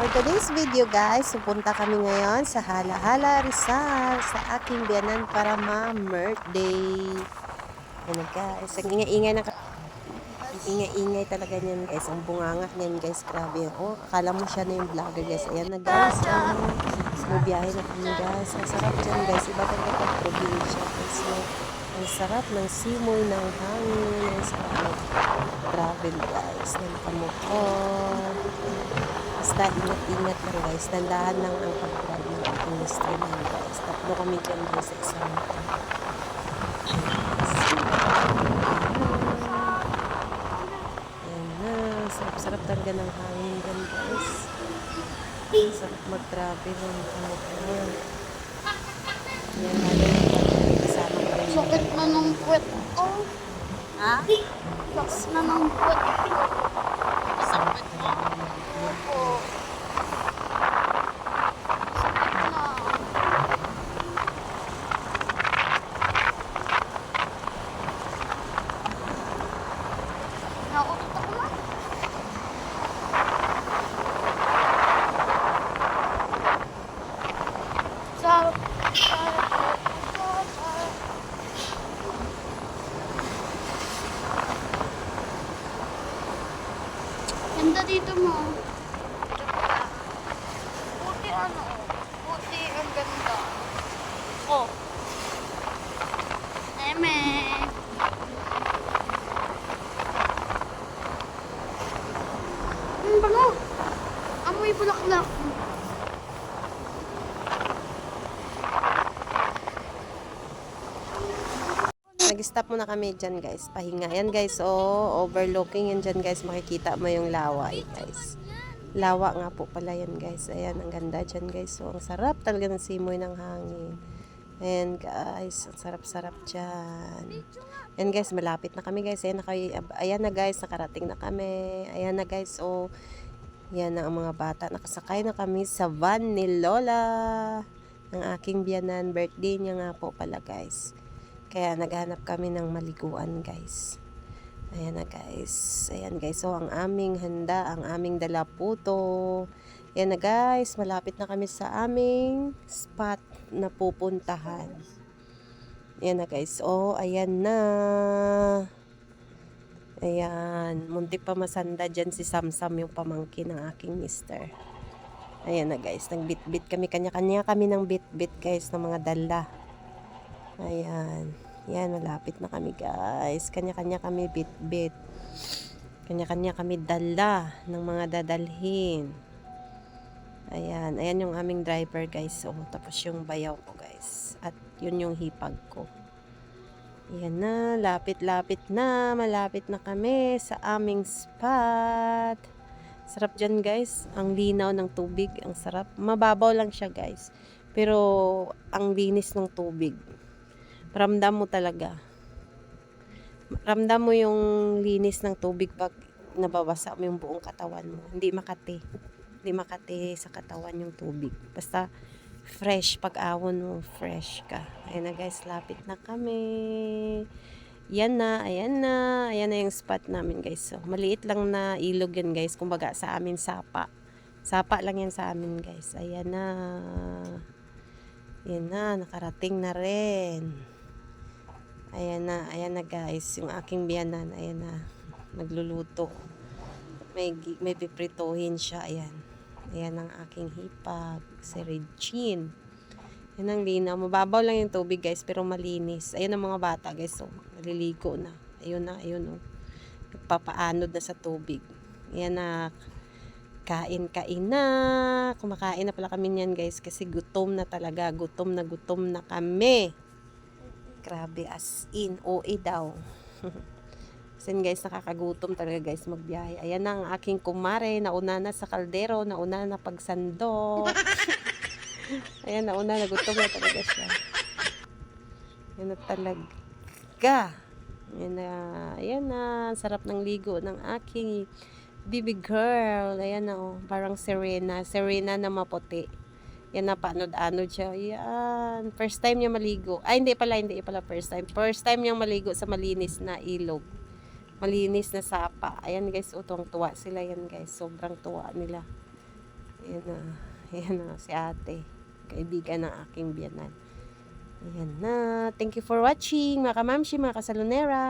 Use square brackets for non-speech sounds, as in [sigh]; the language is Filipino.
For today's video guys, pupunta kami ngayon sa Hala-Hala Rizal sa aking biyanan para ma-birthday. Yan guys, ang ingay-ingay na ang ingay-ingay talaga niyan guys. Ang bunganga niyan guys, grabe. Oh, akala mo siya na yung vlogger guys. Ayan na guys. Um, Bumiyahe na kami guys. Ang sarap dyan guys. Iba talaga pag probinsya. No? Ang sarap ng simoy ng hangin. Ang sarap travel guys. Ng kamukon. Basta ingat-ingat lang guys. Dandahan lang ang pag-drive ng ating mister lang guys. Tatlo kami dyan guys sa isang Ayan na. Sarap-sarap talaga ng hangin dyan guys. Sarap mag-travel ng kamukon. Ayan na pag kasama ko rin. Sakit na ng puwet. Ha? Sakit na ng puwet ko. Sakit na. Opo. Sakit na. Nautot ako na. Sa... Sa... Sa... Sa... Ganda dito mo. Puti ano? Puti ang ganda. Oh. Eme. Ang bango. Amoy bulaklak. Nag-stop muna kami dyan guys. Pahinga. Yan guys. Oh, overlooking yan dyan guys. Makikita mo yung lawa eh, guys. Lawa nga po pala yan guys. Ayan, ang ganda dyan guys. So, ang sarap talaga ng simoy ng hangin. Ayan guys. Ang sarap-sarap dyan. Ayan guys, malapit na kami guys. Ayan na, kayo, ayan na guys, nakarating na kami. Ayan na guys. Oh, yan na ang mga bata. Nakasakay na kami sa van ni Lola. Ng aking biyanan. Birthday niya nga po pala guys. Kaya naghanap kami ng maliguan, guys. Ayan na, guys. Ayan, guys. So, ang aming handa, ang aming dala puto. Ayan na, guys. Malapit na kami sa aming spot na pupuntahan. Ayan na, guys. Oh, ayan na. Ayan. Muntik pa masanda dyan si Samsam, yung pamangkin ng aking mister. Ayan na, guys. Nagbit-bit kami. Kanya-kanya kami ng bit-bit, guys, ng mga dala. Ayan. Yan, malapit na kami guys. Kanya-kanya kami bit-bit. Kanya-kanya kami dala ng mga dadalhin. Ayan. Ayan yung aming driver guys. So, tapos yung bayaw ko guys. At yun yung hipag ko. Ayan na. Lapit-lapit na. Malapit na kami sa aming spot. Sarap dyan guys. Ang linaw ng tubig. Ang sarap. Mababaw lang siya guys. Pero ang linis ng tubig ramdam mo talaga. Ramdam mo yung linis ng tubig pag nababasa mo yung buong katawan mo. Hindi makati. Hindi makati sa katawan yung tubig. Basta fresh pag awon mo, fresh ka. Ayan na guys, lapit na kami. Yan na, ayan na. Ayan na yung spot namin guys. So, maliit lang na ilog yan guys. Kumbaga sa amin sapa. Sapa lang yan sa amin guys. Ayan na. Ayan na, nakarating na rin. Ayan na, ayan na guys, yung aking biyanan, ayan na, nagluluto. May, may piprituhin siya, ayan. Ayan ang aking hipag, si Regine. Ayan ang linaw, mababaw lang yung tubig guys, pero malinis. Ayan ang mga bata guys, so, naliligo na. Ayun na, ayun oh. Nagpapaanod na sa tubig. Ayan na, kain-kain na. Kumakain na pala kami niyan guys, kasi gutom na talaga, gutom na gutom na kami. Grabe, as in, OA daw. [laughs] Kasi guys, nakakagutom talaga guys magbiyahe. Ayan na ang aking kumare, nauna na sa kaldero, nauna na pagsandok. [laughs] Ayan, nauna, nagutom na talaga siya. Ayan na talaga. Ayan na, ayan na, sarap ng ligo ng aking baby girl. Ayan na, oh, parang Serena. Serena na maputi. Yan na, paanod-anod siya. Yan. First time niya maligo. Ay, hindi pala, hindi pala first time. First time niyang maligo sa malinis na ilog. Malinis na sapa. Ayan guys, utong tuwa sila yan guys. Sobrang tuwa nila. Ayan na. Ayan na si ate. Kaibigan ng aking biyanan. Ayan na. Thank you for watching, mga kamamshi, mga kasalunera.